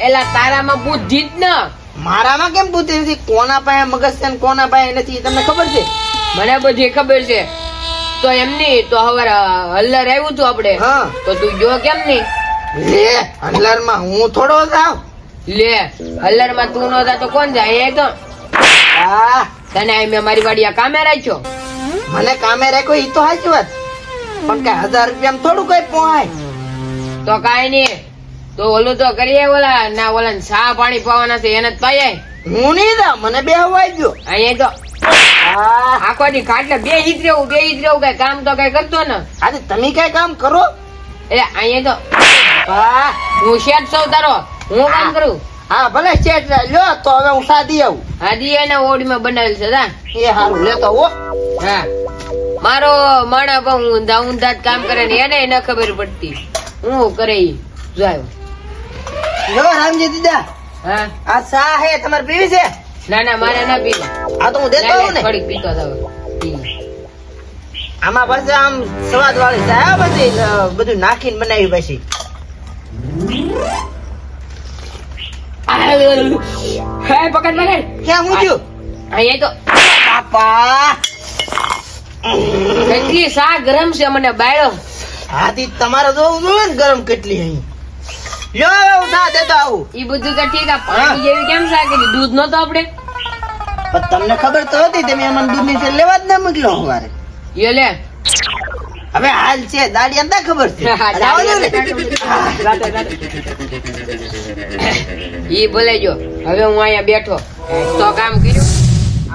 એલા તારામાં બુદ્ધિ જ ન. મારામાં કેમ બુદ્ધિ નથી? કોના પાસે મગજ છે ને કોના પાસે નથી? તમને ખબર છે? મને બધી ખબર છે. તો એમ નહીં તો હવે હલ્લર આવ્યું હતું આપણે હા. તો તું જો કેમ નહીં? લે હલ્લરમાં હું થોડો જાવ લે હલ્લરમાં તું નતા તો કોણ જાય? એ તો. આ તને આઈ મેં મારી વાડી કામે રાખ્યો. મને કામે રાખ્યો ઈ તો સાચી વાત. પણ કે હજાર રૂપિયા થોડું કઈ પોહાય. તો કાઈ નહીં. તો ઓલું તો કરીએ ઓલા ના ઓલા ને પાણી પાવાના છે એને જ પાય હું નહીં જાઉં મને બે હવાઈ ગયો અહીંયા તો આખો દી ખાટલે બે હિત રહેવું બે ઈજ રહેવું કઈ કામ તો કઈ કરતો ને. આજે તમે કઈ કામ કરો? એટલે અહીંયા તો હું. શેઠ સૌ તારો હું કામ કરું? હા ભલે શેઠ લ્યો તો હવે હું સાદી આવું? હાજી એના ઓડીમાં બનાવેલ છે તા એ હારું લેતો હો. હા. મારો માણા પણ ઊંધા ઊંધા જ કામ કરે ને એને ન ખબર પડતી. હું કરે ઈ? જાય લો રામજી દીદા હા? આ સા હે તમારે પીવી છે? ના ના મારે ના પીવી. આ તો હું દેતો આવું ને. થોડીક પીતો હતો આમાં પાછું આમ સ્વાદ વાળી ચા પછી બધું નાખીને બનાવી પછી. હે પકડ પકડ ક્યાં હું છું? અહીંયા તો બાપા! કેટલી સા ગરમ છે મને બાયડો. હાથી તમારે જોવું જોઈએ ને ગરમ કેટલી અહીં. આવું. ઈ બધું તો ઠીક આ પાણી જેવી કેમ સા કરી દૂધ નતો આપણે પણ તમને ખબર તો હતી તમે અમને દૂધની લેવા જ ના મોકલો યો લે. હવે હાલ છે દાડી અંદર ખબર છે. એ ઈ બોલે જો હવે હું અહીંયા બેઠો. તો કામ કર્યું?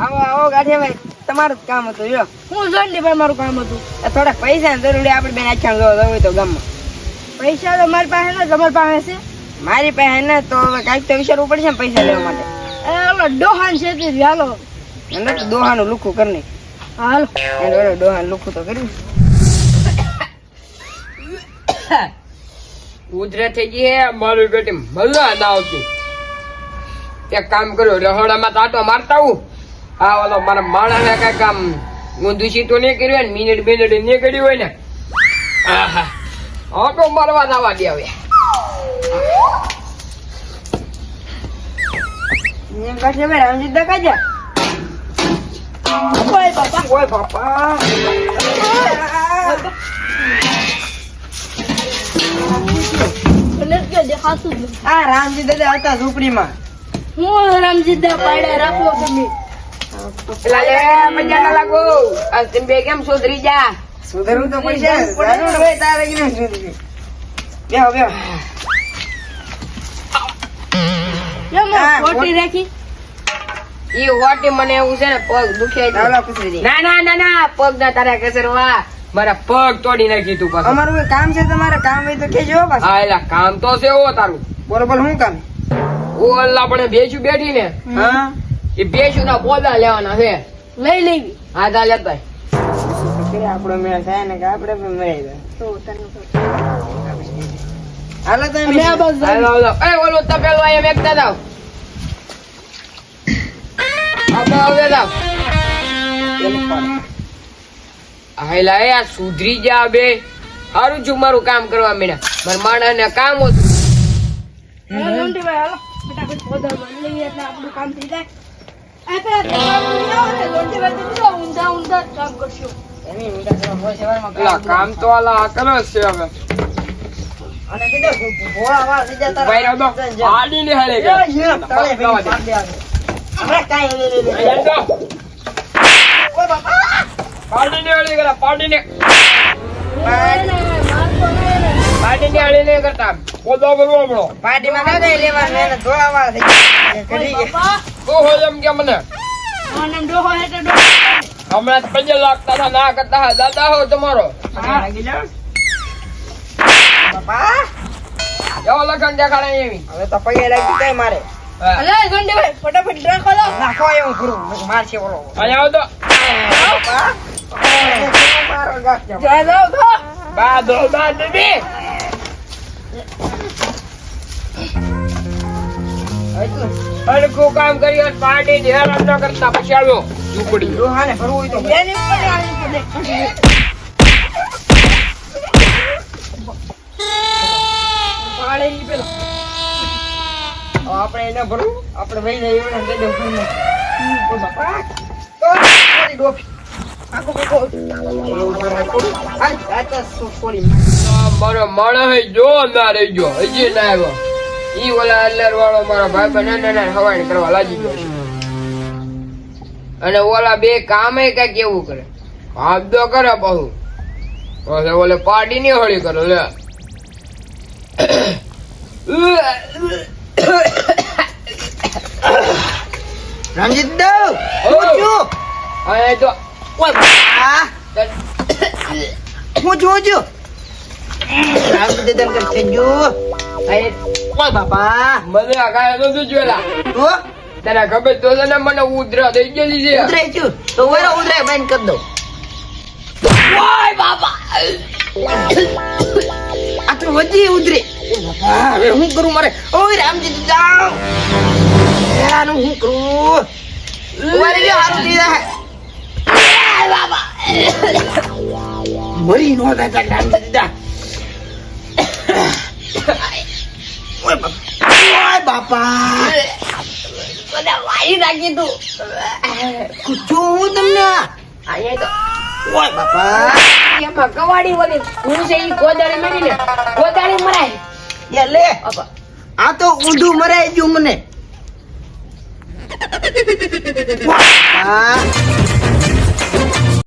આવો આવો ગાઠિયાભાઈ તમારું જ કામ હતું જો હું જોઈ ભાઈ મારું કામ હતું. થોડાક પૈસા ને જરૂરી આપણે બેન આખ્યા જોવા હોય તો ગામમાં. પૈસા તો મારી પાસે ને તમારી પાસે છે? મારી પાસે ને તો કંઈક તો વિચારવું પડશે ને પૈસા લેવા માટે. ઓલો ડોહાન છે તે હાલો. એને તો ડોહાનું લુખું કરી નાખ હાલો. એને ઓલો ડોહાનું લુખું તો કર્યું. ઉધરસ થઈ ગઈ હે મારી બેટી મજા ના આવતી. એક કામ કર્યો રહોડામાં તાટો મારતા હું હા ઓલો મારા માણસને કઈ કામ ઊંધું સીટો નહીં કર્યું હોય ને મિનિટ મિનિટ નહીં કર્યું હોય ને. આહા. ઓટો મારવા ના વાગે હવે. એમ ગાંઠિયાભાઈ રામજી દા કાજા ઓય બાપા. ઓય બાપા. આ રામજી દાદા હતા ઝૂંપડીમાં. હું રામજીદા પાડે રાખો તમે. મજા ના લાગો. આ બે કેમ સુધરી જા? સુધરવું તો પડશે. જરૂર હોય તારે કે સુધરી બેહો બેહો. ખોટી રાખી. ઈ હોટી મને એવું છે ને પગ દુખે છે. ચાલો કુસરી દે. ના ના ના ના પગ ના તારા કસરવા મારા પગ તોડી નાખી તું પાછું. અમારું કામ છે તમારે કામ હોય તો કેજો હો પાછું. હા એલા કામ તો છે ઓ તારું. બરોબર શું કામ? ઓ અલ્લા પણ બેસું બેઠી ને. હા. એ બેસું ના પોદા લેવાના છે. લઈ લેવી. હા તા લેતા કે આપણો મેળ થાય ને કે આપણે પણ મળી જાય તો હાલો તો અમે આ બાજુ હાલો હાલો. એ ઓલું તપેલું અહીંયા મેકતા જાવ આપણે હવે જાવ હાયલા એ આ સુધરી જા બે. સારું છું મારું કામ કરવા મીડા મારા માણસ ને કામ હતું. હાલો લોંટીભાઈ હાલો. ફટાફટ પોદા બાંધી લઈએ એટલે આપણું કામ થઈ જાય. આ પેલા તમારું નહીં આવે ને, લોંટીભાઈ તો બધા ઊંધા ઊંધા જ કામ કરશો. કામ તો આલા કરો છે હવે પાર્ટી કે મને હમણાં જ પગે લાગતા હતા ના કરતા દાદા હો તમારો. જાઓ. બાપા એવો લખન દેખાડે એવી. હવે તો પગે લાગી જાય મારે. લોંટીભાઈ ફટાફટ રાખો લો. નાખો એવું કરું મારશે બોલો અહીંયા આવો તો. મારો ગાંઠ જા જાઓ તો. બા દો બા દીદી હલકું કામ કર્યું પાર્ટી ને હેરાન ન કરતા પછી આવ્યો. ઝૂંપડી. ડોહાને ફરવું હોય તો એની ઉપર આની ઉપર પાડે ની પેલો. આપણે એને ભરું આપણે ભાઈ જઈએ એવડા દઈ દઉં ઓ બાપા. ડોફી. હે જો ના રહી ગયો. હજી ના આવ્યો. ઈ ઓલા અલ્લર વાળો મારો ભાઈ બને ને હવાઈ કરવા લાગી ગયો છે. અને ઓલા બે કામે કંઈક એવું કરે. આપદો કરે બહુ. ઓલે પાર્ટી ની હોળી કરો લે. રણજીત દેવ હું. છું. અને તો હું? છું છું. રણજીત દેવ કર થઈ ગયું. ઓય બાપા. મને આ કાંઈ શું જોયેલા? તો તને ખબર તો તને મને ઉધરા થઈ ગયેલી છે. ઉતરાય છું. તો વેરો ઉતરાય બંધ કરી દઉં. ઓય બાપા. આ તો વધી બાપા હવે હું કરું મારે? ઓય રામજી જાવ યાનું હું કરું? મારે જો હારું થઈ જાય. મરી નો દાદા રામજી દા ઓય બાપા ઓય બાપા બધા વાઈ રાખી તું પૂછું તમને અહીંયા તો ઓય બાપા એમાં કવાડી વળી હું છે ઈ ગોદાળી મારીને ગોદાળી મરાય યા લે આ તો ઊંધું મરાઈ ગયું મને બાપા